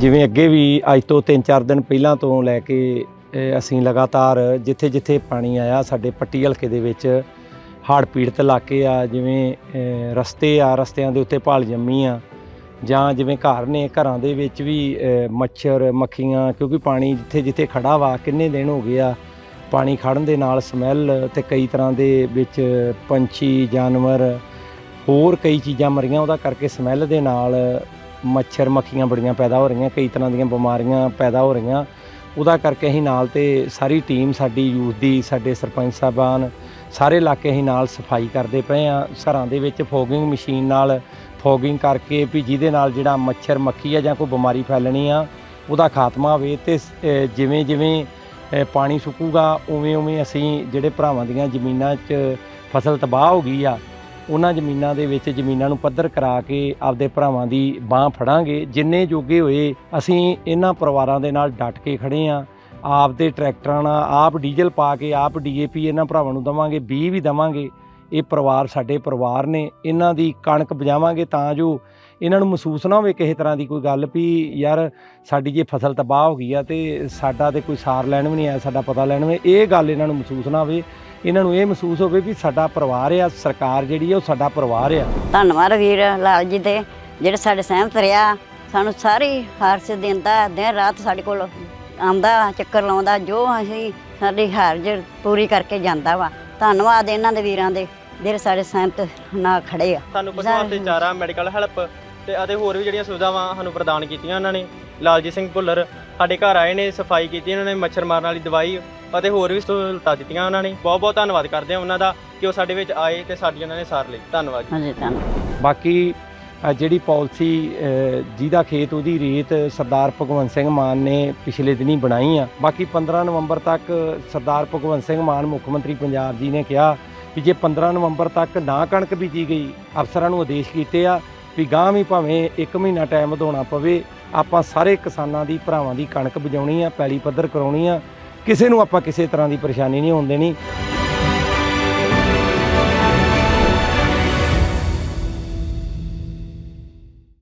ਜਿਵੇਂ ਅੱਗੇ ਵੀ ਅੱਜ ਤੋਂ 3-4 ਦਿਨ ਪਹਿਲਾਂ ਤੋਂ ਲੈ ਕੇ ਅਸੀਂ ਲਗਾਤਾਰ ਜਿੱਥੇ-ਜਿੱਥੇ ਪਾਣੀ ਆਇਆ ਸਾਡੇ ਪੱਟੀ ਹਲਕੇ ਦੇ ਵਿੱਚ ਹੜ੍ਹ ਪੀੜਤ ਇਲਾਕੇ ਆ, ਜਿਵੇਂ ਰਸਤੇ ਆ, ਰਸਤਿਆਂ ਦੇ ਉੱਤੇ ਭਾਲ ਜੰਮੀ ਆ, ਜਾਂ ਜਿਵੇਂ ਘਰ ਨੇ ਘਰਾਂ ਦੇ ਵਿੱਚ ਵੀ ਮੱਛਰ, ਮੱਖੀਆਂ, ਕਿਉਂਕਿ ਪਾਣੀ ਜਿੱਥੇ-ਜਿੱਥੇ ਖੜਾ ਵਾ, ਕਿੰਨੇ ਦਿਨ ਹੋ ਗਏ ਆ, ਪਾਣੀ ਖੜਨ ਦੇ ਨਾਲ ਸਮੈਲ ਤੇ ਕਈ ਤਰ੍ਹਾਂ ਦੇ ਵਿੱਚ ਪੰਛੀ, ਜਾਨਵਰ, ਹੋਰ ਕਈ ਚੀਜ਼ਾਂ ਮਰੀਆਂ, ਉਹਦਾ ਕਰਕੇ ਸਮੈਲ ਦੇ ਨਾਲ ਮੱਛਰ ਮੱਖੀਆਂ ਬੜੀਆਂ ਪੈਦਾ ਹੋ ਰਹੀਆਂ, ਕਈ ਤਰ੍ਹਾਂ ਦੀਆਂ ਬਿਮਾਰੀਆਂ ਪੈਦਾ ਹੋ ਰਹੀਆਂ। ਉਹਦਾ ਕਰਕੇ ਅਸੀਂ ਨਾਲ ਤੇ ਸਾਰੀ ਟੀਮ ਸਾਡੀ ਯੂਥ ਦੀ, ਸਾਡੇ ਸਰਪੰਚ ਸਾਹਿਬਾਨ, ਸਾਰੇ ਇਲਾਕੇ ਅਸੀਂ ਨਾਲ ਸਫ਼ਾਈ ਕਰਦੇ ਪਏ ਆ ਘਰਾਂ ਦੇ ਵਿੱਚ ਫੋਗਿੰਗ ਮਸ਼ੀਨ ਨਾਲ ਫੋਗਿੰਗ ਕਰਕੇ ਵੀ ਜਿਹਦੇ ਨਾਲ ਜਿਹੜਾ ਮੱਛਰ ਮੱਖੀ ਆ ਜਾਂ ਕੋਈ ਬਿਮਾਰੀ ਫੈਲਣੀ ਆ, ਉਹਦਾ ਖਾਤਮਾ ਹੋਵੇ ਤੇ ਜਿਵੇਂ ਜਿਵੇਂ ਪਾਣੀ ਸੁੱਕੂਗਾ, ਉਵੇਂ ਉਵੇਂ ਅਸੀਂ ਜਿਹੜੇ ਭਰਾਵਾਂ ਦੀਆਂ ਜ਼ਮੀਨਾਂ 'ਚ ਫਸਲ ਤਬਾਹ ਹੋ ਗਈ ਆ ਉਹਨਾਂ ਜ਼ਮੀਨਾਂ ਦੇ ਵਿੱਚ ਜ਼ਮੀਨਾਂ ਨੂੰ ਪੱਧਰ ਕਰਾ ਕੇ ਆਪਦੇ ਭਰਾਵਾਂ ਦੀ ਬਾਹ ਫੜਾਂਗੇ। ਜਿੰਨੇ ਜੋਗੇ ਹੋਏ, ਅਸੀਂ ਇਹਨਾਂ ਪਰਿਵਾਰਾਂ ਦੇ ਨਾਲ ਡਟ ਕੇ ਖੜੇ ਆ। ਆਪਦੇ ਟਰੈਕਟਰਾਂ ਨਾਲ ਆਪ ਡੀਜ਼ਲ ਪਾ ਕੇ ਆਪ ਡੀਏਪੀ ਇਹਨਾਂ ਭਰਾਵਾਂ ਨੂੰ ਦਵਾਂਗੇ ਬੀ ਵੀ ਦਵਾਂਗੇ। ਇਹ ਪਰਿਵਾਰ ਸਾਡੇ ਪਰਿਵਾਰ ਨੇ, ਇਹਨਾਂ ਦੀ ਕਣਕ ਬਜਾਵਾਂਗੇ ਤਾਂ ਜੋ ਇਹਨਾਂ ਨੂੰ ਮਹਿਸੂਸ ਨਾ ਹੋਵੇ ਕਿਸੇ ਤਰ੍ਹਾਂ ਦੀ ਕੋਈ ਗੱਲ ਵੀ, ਯਾਰ ਸਾਡੀ ਜੇ ਫਸਲ ਤਬਾਹ ਹੋ ਗਈ ਆ ਤੇ ਸਾਡਾ ਤੇ ਕੋਈ ਸਾਰ ਲੈਣ ਵੀ ਨਹੀਂ ਆਇਆ, ਸਾਡਾ ਪਤਾ ਲੈਣ ਵੀ ਇਹ ਗੱਲ ਇਹਨਾਂ ਨੂੰ ਮਹਿਸੂਸ ਨਾ ਹੋਵੇ। ਇਹਨਾਂ ਨੂੰ ਇਹ ਮਹਿਸੂਸ ਹੋਵੇ ਵੀ ਸਾਡਾ ਪਰਿਵਾਰ ਆ ਸਰਕਾਰ ਜਿਹੜੀ ਆ ਉਹ ਸਾਡਾ ਪਰਿਵਾਰ ਆ। ਧੰਨਵਾਦ ਵੀਰ ਲਾਲ ਜੀ ਦੇ ਜਿਹੜੇ ਸਾਡੇ ਸਹਿਮਤ ਰਿਹਾ ਸਾਨੂੰ ਸਾਰੀ ਹਾਰਸ ਦਿੰਦਾ ਦਿਨ ਰਾਤ ਸਾਡੇ ਕੋਲ ਆਉਂਦਾ ਚੱਕਰ ਲਾਉਂਦਾ ਜੋ ਅਸੀਂ ਸਾਡੀ ਹਾਰਜ ਪੂਰੀ ਕਰਕੇ ਜਾਂਦਾ ਵਾ। ਧੰਨਵਾਦ ਇਹਨਾਂ ਦੇ ਵੀਰਾਂ ਦੇ ਜਿਹੜੇ ਸਾਡੇ ਸਹਿਮਤ ਨਾਲ ਖੜੇ ਆ। ਸਾਨੂੰ ਪਸ਼ੂ ਵਾਸਤੇ ਚਾਰਾ ਮੈਡੀਕਲ ਹੈਲਪ ਤੇ ਅਤੇ ਹੋਰ ਵੀ ਜਿਹੜੀਆਂ ਸੁਵਿਧਾਵਾਂ ਸਾਨੂੰ ਪ੍ਰਦਾਨ ਕੀਤੀਆਂ ਉਹਨਾਂ ਨੇ। ਲਾਲਜੀਤ ਸਿੰਘ ਭੁੱਲਰ ਸਾਡੇ ਘਰ ਆਏ ਨੇ ਸਫ਼ਾਈ ਕੀਤੀ ਉਹਨਾਂ ਨੇ ਮੱਛਰ ਮਾਰਨ ਵਾਲੀ ਦਵਾਈ ਅਤੇ ਹੋਰ ਵੀ ਸਹੂਲਤਾਂ ਦਿੱਤੀਆਂ ਉਹਨਾਂ ਨੇ। ਬਹੁਤ ਬਹੁਤ ਧੰਨਵਾਦ ਕਰਦੇ ਹਾਂ ਉਹਨਾਂ ਦਾ ਕਿ ਉਹ ਸਾਡੇ ਵਿੱਚ ਆਏ ਤੇ ਸਾਡੀ ਉਹਨਾਂ ਨੇ ਸਾਰ ਲਈ। ਧੰਨਵਾਦ ਜੀ। ਹਾਂਜੀ ਧੰਨਵਾਦ। ਬਾਕੀ ਜਿਹੜੀ ਪਾਲਿਸੀ ਜਿਹਦਾ ਖੇਤ ਉਹਦੀ ਰੇਤ ਸਰਦਾਰ ਭਗਵੰਤ ਸਿੰਘ ਮਾਨ ਨੇ ਪਿਛਲੇ ਦਿਨੀ ਬਣਾਈ ਆ। ਬਾਕੀ 15 ਨਵੰਬਰ ਤੱਕ ਸਰਦਾਰ ਭਗਵੰਤ ਸਿੰਘ ਮਾਨ ਮੁੱਖ ਮੰਤਰੀ ਪੰਜਾਬ ਜੀ ਨੇ ਕਿਹਾ ਵੀ ਜੇ 15 ਨਵੰਬਰ ਤੱਕ ਨਾ ਕਣਕ ਬੀਜੀ ਗਈ ਅਫਸਰਾਂ ਨੂੰ ਆਦੇਸ਼ ਕੀਤੇ ਆ ਵੀ ਗਾਂ ਵੀ ਭਾਵੇਂ 1 ਮਹੀਨਾ ਟਾਈਮ ਵਧਾਉਣਾ ਪਵੇ ਆਪਾਂ ਸਾਰੇ ਕਿਸਾਨਾਂ ਦੀ, ਭਰਾਵਾਂ ਦੀ ਕਣਕ ਬਜਾਉਣੀ ਆ, ਪੈਲੀ ਪੱਧਰ ਕਰਾਉਣੀ ਆ। ਕਿਸੇ ਨੂੰ ਆਪਾਂ ਕਿਸੇ ਤਰ੍ਹਾਂ ਦੀ ਪਰੇਸ਼ਾਨੀ ਨਹੀਂ ਹੋਣ ਦੇਣੀ